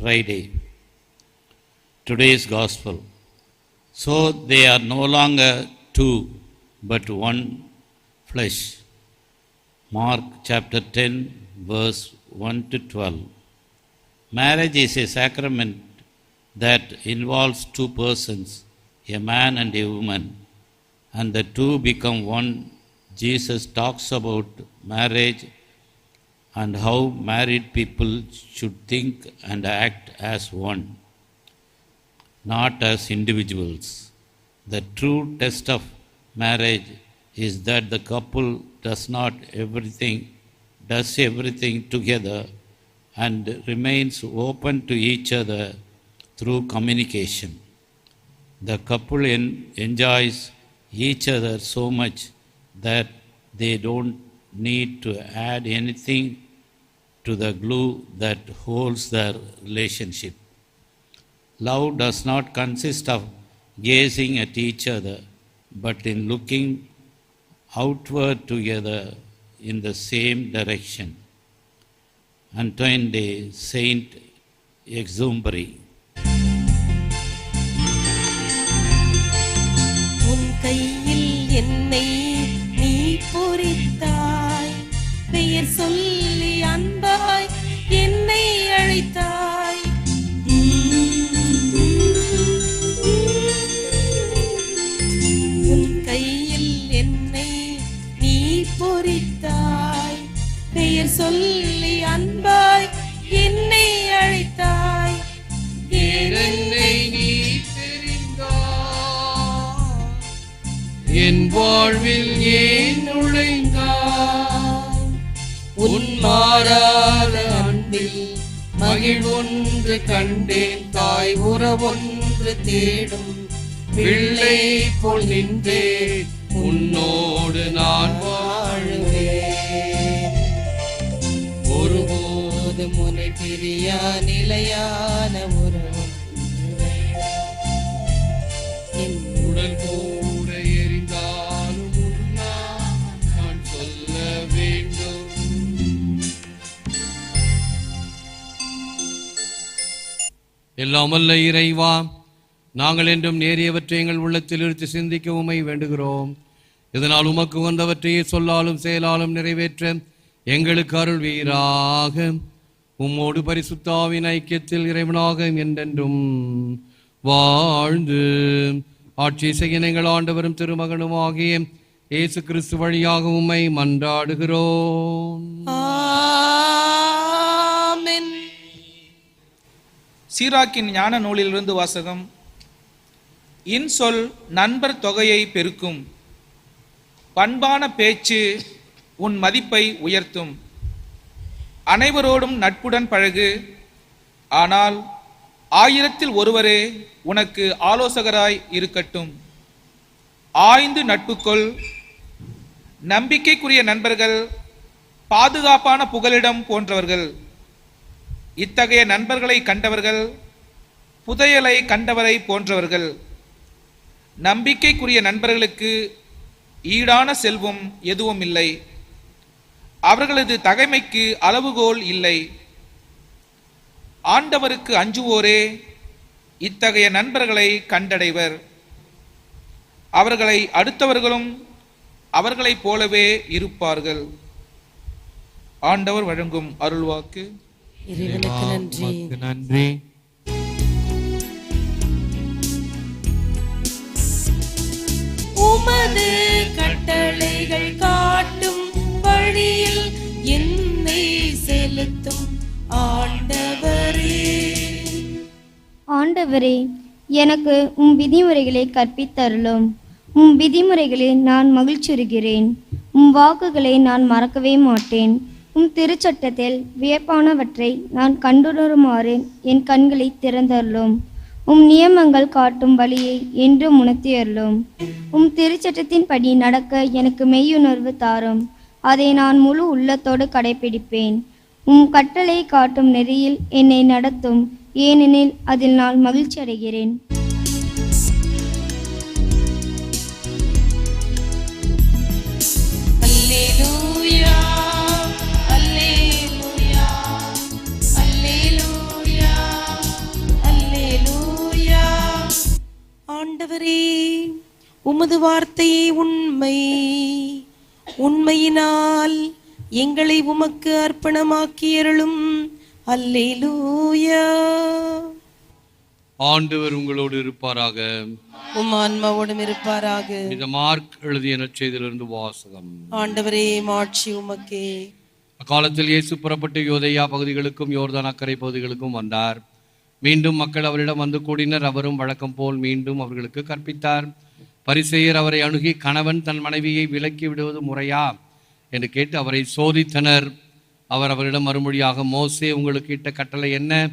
Friday. Today's Gospel. So they are no longer two, but one flesh. Mark chapter 10, verse 1 to 12. Marriage is a sacrament that involves two persons, a man and a woman, and the two become one. Jesus talks about marriage and how married people should think and act as one, not as individuals. The true test of marriage is that the couple does not everything does everything together and remains open to each other through communication. The couple en- enjoys each other so much that they don't need to add anything to the glue that holds their relationship. Love does not consist of gazing at each other, but in looking outward together in the same direction. Antoine de Saint Exupery. பிள்ளை போல் நின்றே உன்னோடு நான் வாழுவேன் ஒருபோது முனை பிரியா நிலையான உறவு உடன் கூட எரிந்தாலும் நான் சொல்ல வேண்டும். எல்லாமல்ல வல்ல இறைவா நாங்கள் என்றும் நேரியவற்றை எங்கள் உள்ளத்தில் இருந்து சிந்திக்க உமை வேண்டுகிறோம். இதனால் உமக்கு வந்தவற்றையே சொல்லாலும் செயலாலும் நிறைவேற்ற எங்களுக்கு அருள் வீராக. உம்மோடு பரிசுத்தாவின் ஐக்கியத்தில் இறைவனாக என்றென்றும் வாழ்ந்து ஆட்சி செய்ய எங்கள் ஆண்டவரும் திருமகனும் ஆகிய இயேசு கிறிஸ்து வழியாக உம்மை மன்றாடுகிறோம். ஆமென். சீராக்கின் ஞான நூலிலிருந்து வாசகம் இன்சொல் நண்பர் தொகையை பெருக்கும். பண்பான பேச்சு உன் மதிப்பை உயர்த்தும். அனைவரோடும் நட்புடன் பழகு. ஆனால் ஆயிரத்தில் ஒருவரே உனக்கு ஆலோசகராய் இருக்கட்டும். ஆய்ந்து நட்புக்கொள். நம்பிக்கைக்குரிய நண்பர்கள் பாதுகாப்பான புகலிடம் போன்றவர்கள். இத்தகைய நண்பர்களை கண்டவர்கள் புதையலை கண்டவரை போன்றவர்கள். நம்பிக்கைக்குரிய நண்பர்களுக்கு ஈடான செல்வம் எதுவும் இல்லை. அவர்களது தகைமைக்கு அளவுகோல் இல்லை. ஆண்டவருக்கு அஞ்சுவோரே இத்தகைய நண்பர்களை கண்டடைவர். அவர்களை அடுத்தவர்களும் அவர்களைப் போலவே இருப்பார்கள். ஆண்டவர் வழங்கும் அருள்வாக்கு. நன்றி. உமது கட்டளைகள் காட்டும் வழியில் என்னை செலுத்தும் ஆண்டவரே. ஆண்டவரே எனக்கு உம் விதிமுறைகளை கற்பித்தருளும். உம் விதிமுறைகளில் நான் மகிழ்ச்சியுறுகிறேன். உம் வாக்குகளை நான் மறக்கவே மாட்டேன். உம் திருச்சட்டத்தில் வியப்பானவற்றை நான் கண்டுணருமாறு என் கண்களை திறந்தருளும். உம் நியமங்கள் காட்டும் வழியை என்றும் உணர்த்தியருளும் உம் திருச்சட்டத்தின்படி நடக்க எனக்கு மெய்யுணர்வு தாரும். அதை நான் முழு உள்ளத்தோடு கடைபிடிப்பேன் உம் கட்டளை காட்டும் நெறியில் என்னை நடத்தும். ஏனெனில் அதில் நான் மகிழ்ச்சி அடைகிறேன் உமது வார்த்தையே உண்மை. உண்மையினால் எங்களை உமக்கு அர்ப்பணமாக்கியருளும் அல்லேலூயா. ஆண்டவர் உங்களோடு இருப்பாராக. உம் ஆன்மாவோடும் இருப்பாராக. இந்த மார்க் எழுதிய நற்செய்தியிலிருந்து வாசகம். ஆண்டவரே மாட்சி உமக்கே. அக்காலத்தில் இயேசு புறப்பட்டு யோதேயா பகுதிகளுக்கும் யோர்தான் அக்கரை பகுதிகளுக்கும் வந்தார். மீண்டும் மக்கள் அவரிடம் வந்து கூடினர். அவரும் வழக்கம் போல் மீண்டும் அவர்களுக்கு கற்பித்தார். பரிசெயர் அவரை அணுகி கணவன் தன் மனைவியை விலக்கி விடுவது முறையா? என்று கேட்டு அவரை சோதித்தனர். அவர் அவரிடம் மறுமொழியாக மோசே உங்களுக்கு இட்ட கட்டளை என்ன?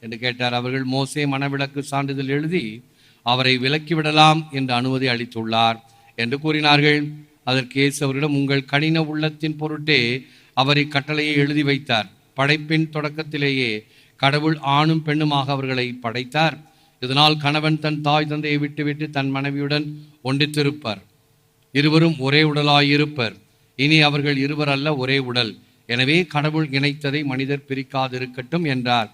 என்று கேட்டார். அவர்கள் மோசே மனவிலக்கு சான்றிதழ் எழுதி அவரை விலக்கி விடலாம் என்று அனுமதி அளித்துள்ளார் என்று கூறினார்கள். அதற்கு இயேசு அவரிடம் உங்கள் கடின உள்ளத்தின் பொருட்டே அவர் இக்கட்டளையை எழுதி வைத்தார். படைப்பின் தொடக்கத்திலேயே கடவுள் ஆணும் பெண்ணுமாக அவர்களை படைத்தார். இதனால் கணவன் தன் தாய் தந்தையை விட்டுவிட்டு தன் மனைவியுடன் ஒன்றித்திருப்பார். இருவரும் ஒரே உடலாயிருப்பர். இனி அவர்கள் இருவர் அல்ல ஒரே உடல். எனவே கடவுள் இணைத்ததை மனிதர் பிரிக்காதிருக்கட்டும் என்றார்.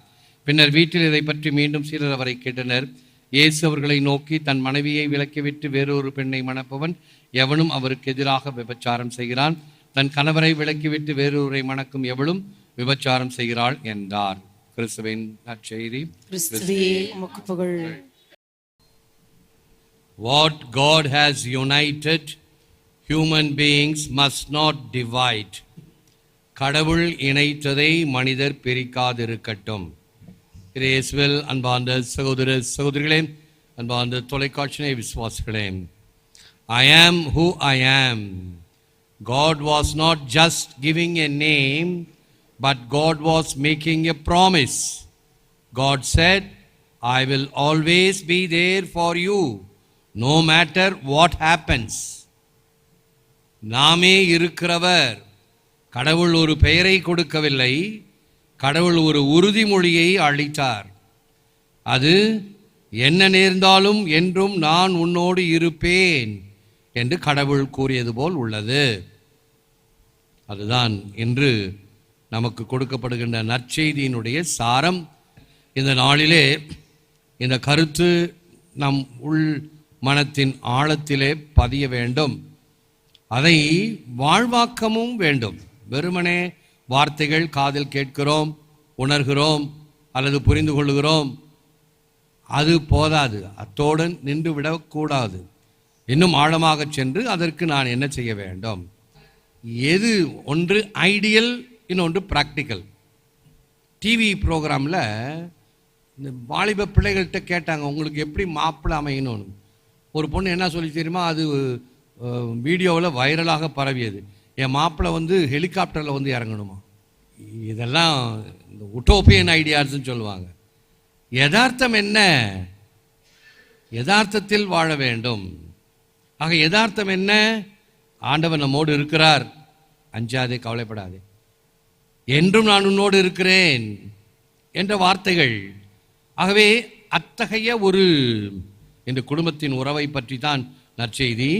பின்னர் வீட்டில் இதை பற்றி மீண்டும் சிலர் அவரை கேட்டனர். இயேசு அவர்களை நோக்கி தன் மனைவியை விலக்கிவிட்டு வேறொரு பெண்ணை மணப்பவன் எவனும் அவருக்கு எதிராக விபச்சாரம் செய்கிறான். தன் கணவரை விலக்கிவிட்டு வேறொருவரை மணக்கும் எவளும் விபச்சாரம் செய்கிறாள் என்றார். கிறிஸ்துவின் நற்செய்தி புகழ் What God has united, human beings must not divide. கடவுள் இணைத்ததை மனிதர் பிரிக்காதிருக்கட்டும் இயேசுவில் அன்பார்ந்த சகோதர சகோதரிகளே அன்பார்ந்த தொலைக்காட்சியை விசுவாசிகளே I am who I am. God was not just giving a name, but God was making a promise. God said, I will always be there for you, no matter what happens. நாமே இருக்கிறவர் கடவுள் ஒரு பெயரை கொடுக்கவில்லை கடவுள் ஒரு உறுதிமொழியை அளித்தார் அது என்ன நேர்ந்தாலும் என்றும் நான் உன்னோடு இருப்பேன் என்று கடவுள் கூறியது போல் உள்ளது அதுதான் இன்று நமக்கு கொடுக்கப்படுகின்ற நற்செய்தியினுடைய சாரம். இந்த நாளிலே இந்த கருத்து நம் உள் மனத்தின் ஆழத்திலே பதிய வேண்டும். அதை வாழ்வாக்கமும் வேண்டும். வெறுமனே வார்த்தைகள் காதில் கேட்கிறோம் உணர்கிறோம் அல்லது புரிந்து கொள்கிறோம். அது போதாது. அத்தோடு நின்று விடக்கூடாது. இன்னும் ஆழமாக சென்று அதற்கு நான் என்ன செய்ய வேண்டும்? எது ஒன்று ஐடியல் இன்னொன்று ப்ராக்டிக்கல் டிவி ப்ரோக்ராமில் இந்த வாலிப பிள்ளைகள்கிட்ட கேட்டாங்க உங்களுக்கு எப்படி மாப்பிள்ளை அமையணும்னு? ஒரு பொண்ணு என்ன சொல்லி தெரியுமா அது வீடியோவில் வைரலாக பரவியது. என் மாப்பிள்ளை வந்து ஹெலிகாப்டரில் வந்து இறங்கணுமா? இதெல்லாம் இந்த உட்டோப்பியன் ஐடியாஸ்ன்னு சொல்லுவாங்க. யதார்த்தம் என்ன? யதார்த்தத்தில் வாழ வேண்டும். ஆக யதார்த்தம் என்ன? ஆண்டவன் நம்மோடு இருக்கிறார். அஞ்சாதே கவலைப்படாதே. என்றும் நான் உன்னோடு இருக்கிறேன் என்ற வார்த்தைகள் ஆகவே அத்தகைய ஒரு இந்த குடும்பத்தின் உறவை பற்றி தான் நற்செய்தி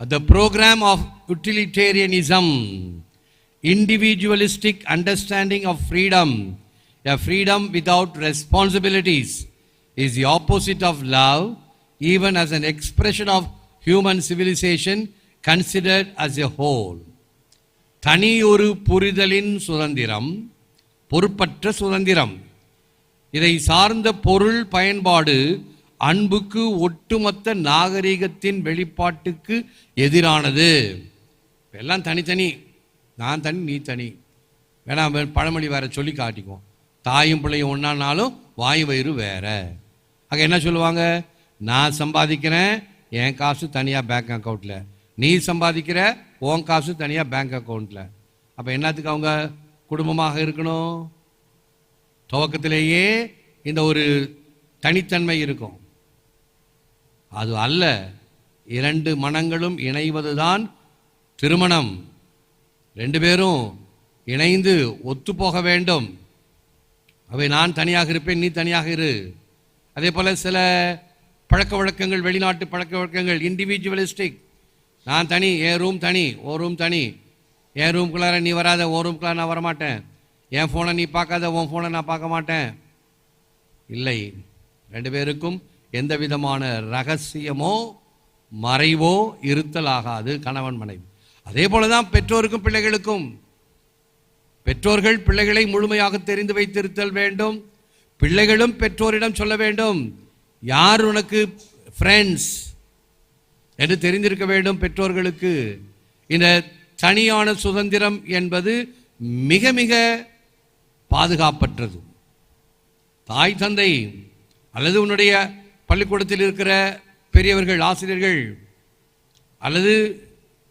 the program of utilitarianism individualistic understanding of freedom a freedom without responsibilities is the opposite of love even as an expression of human civilisation considered as a whole தனியொரு புரிதலின் சுதந்திரம் பொறுப்பற்ற சுதந்திரம். இதை சார்ந்த பொருள் பயன்பாடு அன்புக்கு ஒட்டுமொத்த நாகரிகத்தின் வெளிப்பாட்டுக்கு எதிரானது. எல்லாம் தனித்தனி. நான் தனி நீ தனி. வேணாம் பழமொழி வேற சொல்லி காட்டிக்குவோம். தாயும் பிள்ளையும் ஒன்றானாலும் வாய் வயிறு வேற. ஆக என்ன சொல்லுவாங்க? நான் சம்பாதிக்கிறேன் என் காசு தனியாக பேங்க் அக்கௌண்ட்டில் நீ சம்பாதிக்கிற உன் காசு தனியாக பேங்க் அக்கௌண்ட்டில் அப்போ என்னத்துக்கு அவங்க குடும்பமாக இருக்கணும்? துவக்கத்திலேயே இந்த ஒரு தனித்தன்மை இருக்கும். அது அல்ல இரண்டு மனங்களும் இணைவதுதான் திருமணம். ரெண்டு பேரும் இணைந்து ஒத்து போக வேண்டும். அவை நான் தனியாக இருப்பேன் நீ தனியாக இரு. அதே போல் சில பழக்க வழக்கங்கள் வெளிநாட்டு பழக்க வழக்கங்கள் இண்டிவிஜுவலிஸ்டிக் நான் தனி என் ரூம் தனி ஓ ரூம் தனி. என் ரூம்குள்ளார நீ வராத ஓ ரூம்குள்ளார நான் வரமாட்டேன். என் ஃபோனை நீ பார்க்காத உன் ஃபோனை நான் பார்க்க மாட்டேன். இல்லை ரெண்டு பேருக்கும் எந்த விதமான ரகசியமோ மறைவோ இருத்தல் ஆகாது கணவன் மனைவி. அதே போலதான் பெற்றோருக்கும் பிள்ளைகளுக்கும். பெற்றோர்கள் பிள்ளைகளை முழுமையாக தெரிந்து வைத்திருத்தல் வேண்டும். பிள்ளைகளும் பெற்றோரிடம் சொல்ல வேண்டும். யார் உனக்கு ஃப்ரெண்ட்ஸ் என்று தெரிந்திருக்க வேண்டும் பெற்றோர்களுக்கு. இந்த தனியான சுதந்திரம் என்பது மிக மிக பாதுகாப்பற்றது. தாய் தந்தை அல்லது உன்னுடைய பள்ளிக்கூடத்தில் இருக்கிற பெரியவர்கள் ஆசிரியர்கள் அல்லது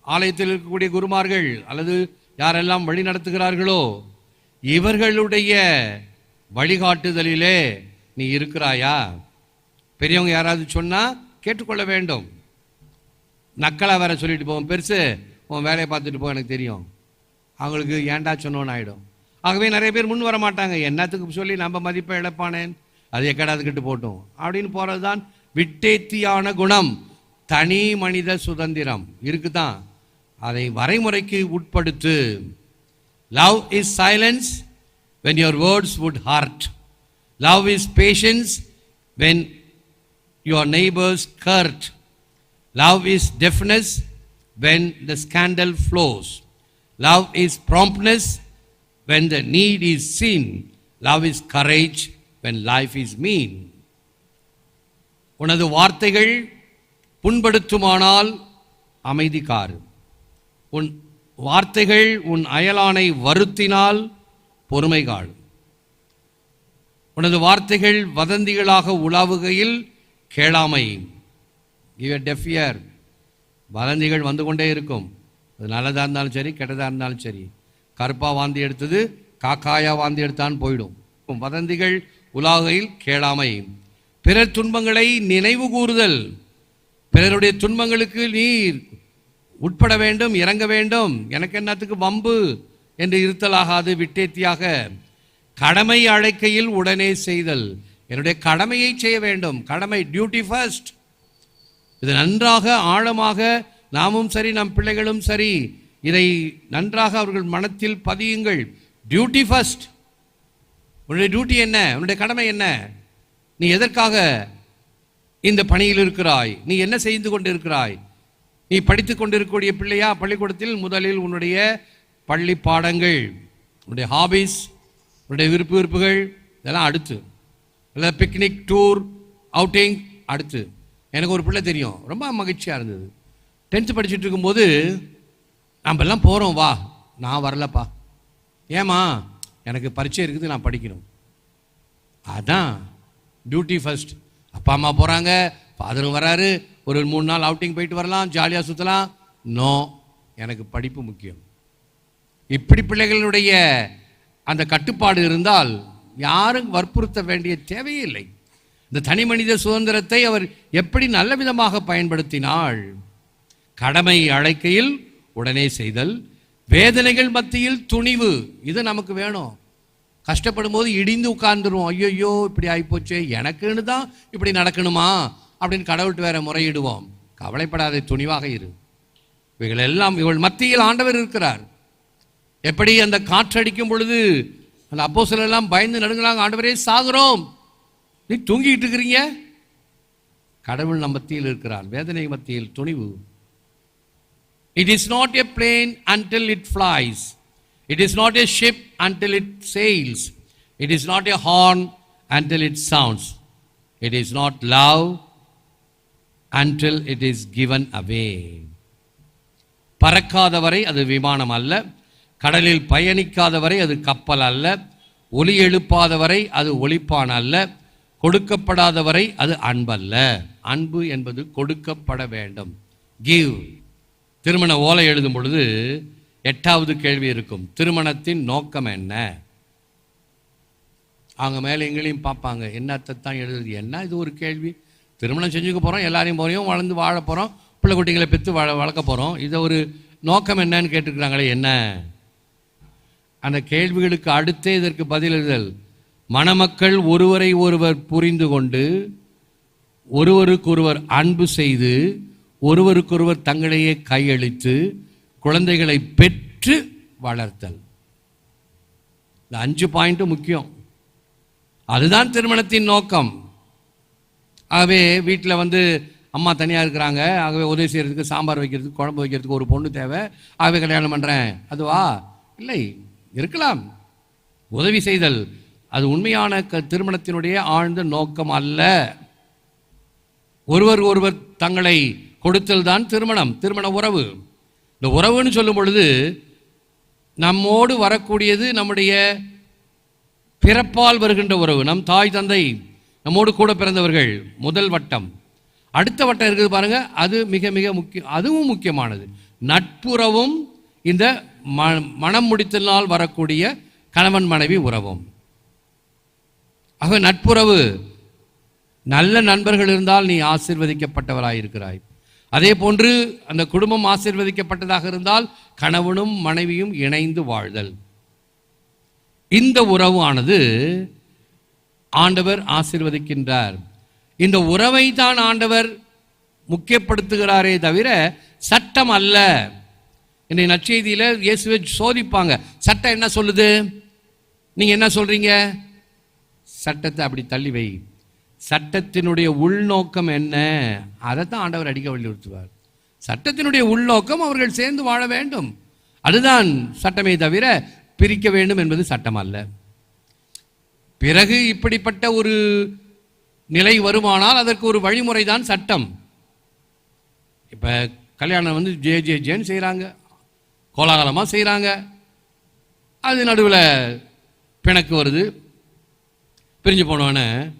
ஆலயத்தில் இருக்கக்கூடிய குருமார்கள் அல்லது யாரெல்லாம் வழி நடத்துகிறார்களோ இவர்களுடைய வழிகாட்டுதலிலே நீ இருக்கிறாயா? பெரியவங்க யாராவது சொன்னால் கேட்டுக்கொள்ள வேண்டும். நக்கலாக வேற சொல்லிட்டு போவோம் பெருசு உன் வேலையை பார்த்துட்டு போ எனக்கு தெரியும். அவங்களுக்கு ஏன்டா சொன்னோன்னு ஆகிடும் ஆகவே நிறைய பேர் முன் வர மாட்டாங்க. என்னத்துக்கு சொல்லி நம்ம மதிப்பை இழப்பானேன்? அது எக்கடாதுக்கிட்டு போட்டோம். அப்படின்னு போகிறது தான் விட்டேத்தியான குணம். தனி மனித சுதந்திரம். இருக்குதான். அதை வரைமுறைக்கு உட்படுத்து. Love is silence when your words would hurt love is patience when your neighbour's curt love is deafness when the scandal flows love is promptness when the need is seen love is courage when life is mean உனது வார்த்தைகள் புண்படுத்துமானால் அமைதி car உன் வார்த்தைகள் உன் அயலானை வருத்தினால் பொறுமை காடு உனது வார்த்தைகள் வதந்திகளாக உலாவுகையில் கேளாமையும் கிவ் எ டெஃப் இயர் வதந்திகள் வந்து கொண்டே இருக்கும். அது நல்லதாக இருந்தாலும் சரி கெட்டதாக இருந்தாலும் சரி. கருப்பா வாந்தி எடுத்தது காக்காயா வாந்தி எடுத்தான்னு போயிடும். வதந்திகள் உலாகையில் கேளாமை. பிறர் துன்பங்களை நினைவு கூறுதல். பிறருடைய துன்பங்களுக்கு நீர் உட்பட வேண்டும் இறங்க வேண்டும். எனக்கு என்னத்துக்கு வம்பு என்று இருத்தலாகாது விட்டேத்தியாக. கடமை அழைக்கையில் உடனே செய்தல். என்னுடைய கடமையை செய்ய வேண்டும். கடமை டியூட்டி ஃபர்ஸ்ட் இது நன்றாக ஆழமாக நாமும் சரி நம் பிள்ளைகளும் சரி இதை நன்றாக அவர்கள் மனத்தில் பதியுங்கள். டியூட்டி ஃபர்ஸ்ட் உன்னுடைய டியூட்டி என்ன? உன்னுடைய கடமை என்ன? நீ எதற்காக இந்த பணியில் இருக்கிறாய்? நீ என்ன செய்து கொண்டிருக்கிறாய்? நீ படித்து கொண்டிருக்கக்கூடிய பிள்ளையா? பள்ளிக்கூடத்தில் முதலில் உன்னுடைய பள்ளி பாடங்கள் உன்னுடைய ஹாபிஸ் உன்னுடைய விருப்பு விருப்புகள் இதெல்லாம் அடுத்து. இல்லை பிக்னிக் டூர் அவுட்டிங் அடுத்து. எனக்கு ஒரு பிள்ளை தெரியும். ரொம்ப மகிழ்ச்சியாக இருந்தது. டென்த்து படிச்சுட்டு இருக்கும்போது நம்ம எல்லாம் போகிறோம் வா. நான் வரலப்பா. ஏமா எனக்கு பரிச்சை இருக்குது நான் படிக்கணும். அதான். டியூட்டி ஃபர்ஸ்ட் அப்பா அம்மா போகிறாங்க ஃபாதரும் வராரு. ஒரு மூணு நாள் அவுட்டிங் போயிட்டு வரலாம். ஜாலியாக சுற்றலாம் நோ எனக்கு படிப்பு முக்கியம். இப்படி பிள்ளைகளுடைய அந்த கட்டுப்பாடு இருந்தால் யாரும் வற்புறுத்த வேண்டிய தேவையே இல்லை. இந்த தனி மனித சுதந்திரத்தை அவர் எப்படி நல்ல விதமாக பயன்படுத்தினாள்? கடமை அழைக்கையில் உடனே செய்தல் வேதனைகள் மத்தியில் துணிவு இது நமக்கு வேணும். கஷ்டப்படும் போது இடிந்து உட்கார்ந்துருவோம். ஐயோ இப்படி ஆகிப்போச்சே எனக்குன்னு தான் இப்படி நடக்கணுமா? அப்படின்னு கடவுள்கிட்ட வேற முறையிடுவோம். கவலைப்படாத துணிவாக இரு. இவைகள் எல்லாம் இவள் மத்தியில் ஆண்டவர் இருக்கிறார். எப்படி அந்த காற்றடிக்கும் பொழுது அந்த அப்போ எல்லாம் பயந்து நடுங்களாங்க ஆண்டவரே சாகுறோம். நீ தூங்கிக்கிட்டு இருக்கிறீங்க? கடவுள் நம் மத்தியில் இருக்கிறார். வேதனை மத்தியில் துணிவு. It is not a plane until it flies it is not a ship until it sails it is not a horn until it sounds it is not love until it is given away பறக்காதவரை அது விமானம் அல்ல. கடலில் பயணிக்காதவரை அது கப்பல் அல்ல. ஒலி எழுப்பாதவரை அது ஒலிப்பான் அல்ல. கொடுக்கப்படாதவரை அது அன்பல்ல. அன்பு என்பது கொடுக்கப்பட வேண்டும். கிவ் திருமண ஓலை எழுதும் பொழுது எட்டாவது கேள்வி இருக்கும். திருமணத்தின் நோக்கம் என்ன? அவங்க மேலே எங்களையும் பார்ப்பாங்க. என்னத்தை தான் எழுதுறது என்ன இது ஒரு கேள்வி? திருமணம் செஞ்சுக்க போகிறோம் எல்லாரையும் போகிறோம் வளர்ந்து வாழ போகிறோம் பிள்ளை குட்டிங்களை பெற்று வள வளர்க்க போகிறோம் இதை ஒரு நோக்கம் என்னன்னு கேட்டுருக்குறாங்களே என்ன? அந்த கேள்விகளுக்கு அடுத்தே இதற்கு பதில் எழுதல். மணமக்கள் ஒருவரை ஒருவர் புரிந்து கொண்டு ஒருவருக்கொருவர் அன்பு செய்து ஒருவருக்கொருவர் தங்களையே கையளித்து குழந்தைகளை பெற்று வளர்த்தல். இந்த அஞ்சு பாயிண்ட்டும் முக்கியம். அதுதான் திருமணத்தின் நோக்கம். ஆகவே வீட்டில் வந்து அம்மா தனியாக இருக்கிறாங்க. ஆகவே உதவி செய்கிறதுக்கு சாம்பார் வைக்கிறதுக்கு குழம்பு வைக்கிறதுக்கு ஒரு பொண்ணு தேவை. ஆகவே கல்யாணம் பண்ணுறேன் அதுவா? இல்லை. இருக்கலாம். உதவி செய்தல். அது உண்மையான க திருமணத்தினுடைய ஆழ்ந்த நோக்கம் அல்ல. ஒருவர் ஒருவர் தங்களை கொடுத்தல் தான் திருமணம் திருமண உறவு. இந்த உறவுன்னு சொல்லும் பொழுது நம்மோடு வரக்கூடியது நம்முடைய பிறப்பால் வருகின்ற உறவு நம் தாய் தந்தை நம்மோடு கூட பிறந்தவர்கள் முதல் வட்டம். அடுத்த வட்டம் இருக்குது பாருங்க அது மிக மிக முக்கியம் அதுவும் முக்கியமானது. நட்புறவும் இந்த ம மனம் முடித்தனால் வரக்கூடிய கணவன் மனைவி உறவும். ஆக நட்புறவு. நல்ல நண்பர்கள் இருந்தால் நீ ஆசிர்வதிக்கப்பட்டவராயிருக்கிறாய். அதே போன்று அந்த குடும்பம் ஆசிர்வதிக்கப்பட்டதாக இருந்தால் கணவனும் மனைவியும் இணைந்து வாழ்தல். இந்த உறவானது ஆண்டவர் ஆசிர்வதிக்கின்றார். இந்த உறவை தான் ஆண்டவர் முக்கியப்படுத்துகிறாரே தவிர சட்டம் அல்ல. என்னை நற்செய்தியில் இயேசுவை சோதிப்பாங்க. சட்டம் என்ன சொல்லுது? நீங்கள் என்ன சொல்கிறீங்க சட்டத்தை அப்படி தள்ளி வை. சட்டத்தினுடைய உள்நோக்கம் என்ன? அதைத்தான் ஆண்டவர் அடிக்க வலியுறுத்துவார். சட்டத்தினுடைய உள்நோக்கம் அவர்கள் சேர்ந்து வாழ வேண்டும். அதுதான் சட்டமே தவிர பிரிக்க வேண்டும் என்பது சட்டம் அல்ல. பிறகு இப்படிப்பட்ட ஒரு நிலை வருமானால் அதற்கு ஒரு வழிமுறை தான் சட்டம். இப்போ கல்யாணம் வந்து ஜே ஜே ஜேன்னு செய்கிறாங்க கோலாகலமாக செய்கிறாங்க அது நடுவில் பிணக்கு வருது. பிரிஞ்சு போனோடனே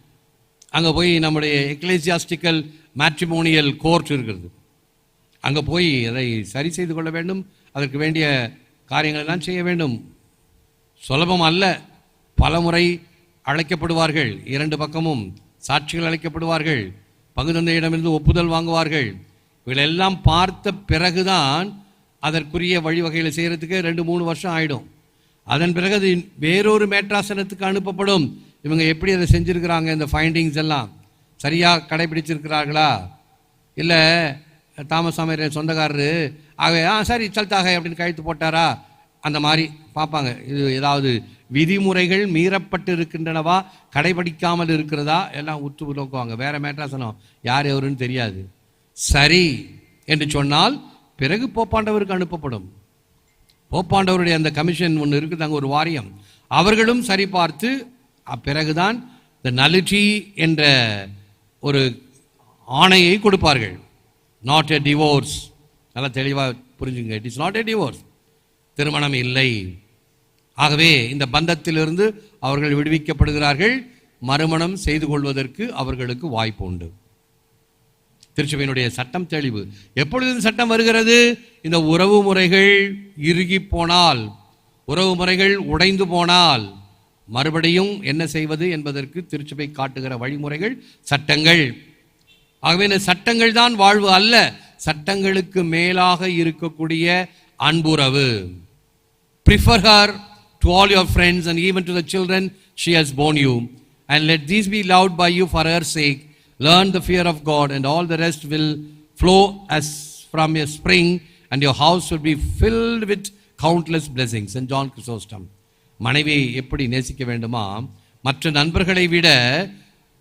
அங்கே போய் நம்முடைய எக்லேசியாஸ்டிக்கல் மேட்ரிமோனியல் கோர்ட் இருக்கிறது அங்கே போய் அதை சரி செய்து கொள்ள வேண்டும் அதற்கு வேண்டிய காரியங்களெல்லாம் செய்ய வேண்டும். சுலபம் அல்ல. பலமுறை அழைக்கப்படுவார்கள். இரண்டு பக்கமும் சாட்சிகள் அழைக்கப்படுவார்கள் பங்குதந்தையிடமிருந்து ஒப்புதல் வாங்குவார்கள். இவைகளெல்லாம் பார்த்த பிறகுதான் அதற்குரிய வழிவகைகளை செய்கிறதுக்கு ரெண்டு மூணு வருஷம் ஆகிடும் அதன் பிறகு அது வேறொரு மேட்ராசனத்துக்கு அனுப்பப்படும். இவங்க எப்படி அதை செஞ்சுருக்கிறாங்க இந்த ஃபைண்டிங்ஸ் எல்லாம்? சரியாக கடைபிடிச்சிருக்கிறார்களா? இல்லை தாமஸ் அமீர் சொந்தக்காரரு? ஆகவே ஆ சரி சல்தாக அப்படின்னு கழுத்து போட்டாரா? அந்த மாதிரி பார்ப்பாங்க. இது ஏதாவது விதிமுறைகள் மீறப்பட்டு இருக்கின்றனவா கடைபிடிக்காமல் இருக்கிறதா? எல்லாம் உத்து நோக்குவாங்க. வேற மேட்ராசனம் யார் எவருன்னு தெரியாது. சரி என்று சொன்னால் பிறகு போப்பாண்டவருக்கு அனுப்பப்படும். போப்பாண்டவருடைய அந்த கமிஷன் ஒன்று இருக்குது அங்கே ஒரு வாரியம். அவர்களும் சரி பார்த்து அப்பிறகுதான் இந்த நலிட்டி என்ற ஒரு ஆணையை கொடுப்பார்கள். நாட் எ டிவோர்ஸ் நல்லா தெளிவாக புரிஞ்சுங்க. It is not a divorce திருமணம் இல்லை. ஆகவே இந்த பந்தத்திலிருந்து அவர்கள் விடுவிக்கப்படுகிறார்கள். மறுமணம் செய்து கொள்வதற்கு அவர்களுக்கு வாய்ப்பு உண்டு. திருச்சபையினுடைய சட்டம் தெளிவு. எப்பொழுது சட்டம் வருகிறது? இந்த உறவு முறைகள் இறுகி போனால். உறவு முறைகள் உடைந்து போனால். மறுபடியும் என்ன செய்வது என்பதற்கு திருச்சபை காட்டுகிற வழிமுறைகள் சட்டங்கள் ஆகவே இந்த சட்டங்கள் தான் வாழ்வு அல்ல சட்டங்களுக்கு மேலாக இருக்கக்கூடிய அன்புறவு prefer her to all your friends and even to the children she has borne you and let these be love by you for her sake learn the fear of God and all the rest will flow as from your spring and your house will be filled with countless blessing and John Chrysostom மனைவியை எப்படி நேசிக்க வேண்டுமா? மற்ற நண்பர்களை விட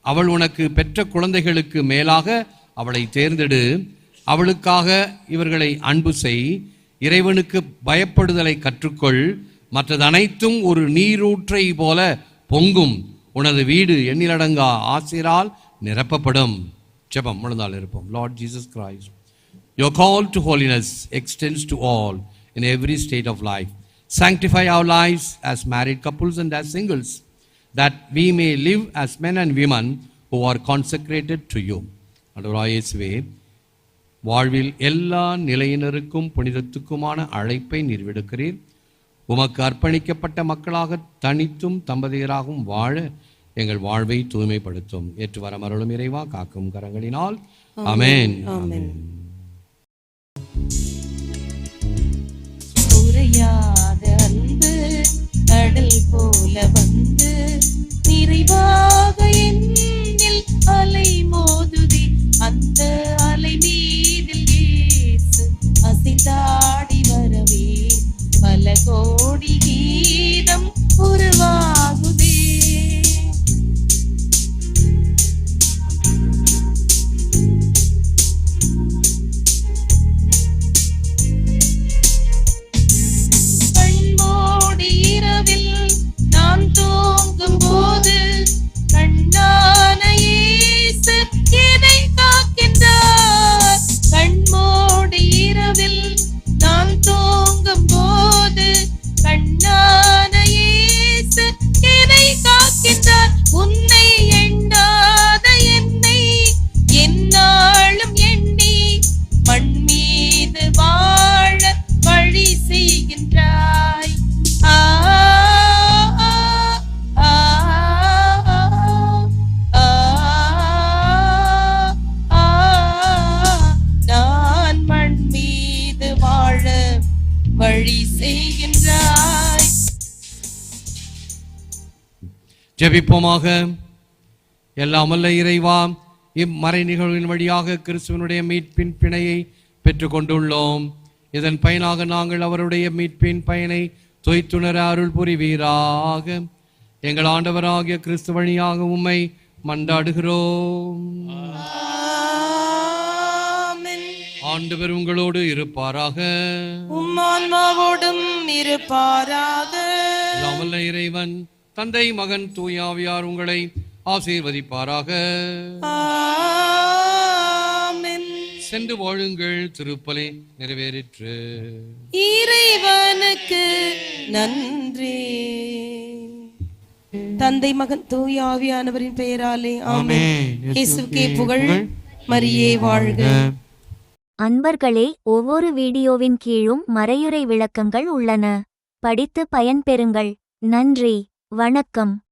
அவள் உனக்கு பெற்ற குழந்தைகளுக்கு மேலாக அவளை தேர்ந்தெடு. அவளுக்காக இவர்களை அன்பு செய். இறைவனுக்கு பயப்படுதலை கற்றுக்கொள். மற்றது அனைத்தும் ஒரு நீரூற்றை போல பொங்கும். உனது வீடு எண்ணிலடங்கா ஆசிரால் நிரப்பப்படும். ஜெபம் முழுந்தால் இருப்போம். Lord Jesus Christ your call to holiness extends to all in every state of life Sanctify our lives as married couples and as singles, that we may live as men and women who are consecrated to you. ஆண்டவராகிய இயேசுவே வாழ்வில் எல்லா நிலையினருக்கும் புனிதத்துக்குமான அழைப்பை நிறைவேடுக்கிறீர் உமக்கு அர்ப்பணிக்கப்பட்ட மக்களாக தனித்தும் தம்பதியராகவும் வாழ எங்கள் வாழ்வை தூய்மைப்படுத்தும். ஏற்று வர மருளும் இறைவா காக்கும் கரங்களினால். அமேன் அன்பு கடல் போல வந்து நிறைவாக என்னில் அலை மோதுதி. அந்த அலை மீதில் இயேசு அசைந்தாடி வரவே. பல கோடி கீதம் உருவா ஜெபிப்போமாக. எல்லாம் வல்ல இறைவா இம்மறை நிகழ்வின் வழியாக கிறிஸ்துவனுடைய மீட்பின் பிணையை பெற்றுக்கொண்டுள்ளோம். இதன் பயனாக நாங்கள் அவருடைய மீட்பின் பயனை தொய்த்துணர அருள் புரிவீராக. எங்கள் ஆண்டவராகிய கிறிஸ்து வழியாக உம்மை மண்டாடுகிறோம். ஆண்டவர் உங்களோடு இருப்பாராக. உம் ஆன்மாவோடும் இருப்பாராக. இறைவன் தந்தை மகன் தூயாவியார் உங்களை ஆசீர்வதிப்பாராக. ஆமென். சென்று வாழுங்கள் திருப்பலி நிறைவேறிற்று. இறைவனுக்கு நன்றி. தந்தை மகன் தூய ஆவியானவரின் பெயராலே ஆமென். இயேசுக்கே புகழ் மரியே வாழ்க. அன்பர்களே ஒவ்வொரு வீடியோவின் கீழும் மறையுறை விளக்கங்கள் உள்ளன. படித்து பயன்பெறுங்கள். நன்றி. வணக்கம்.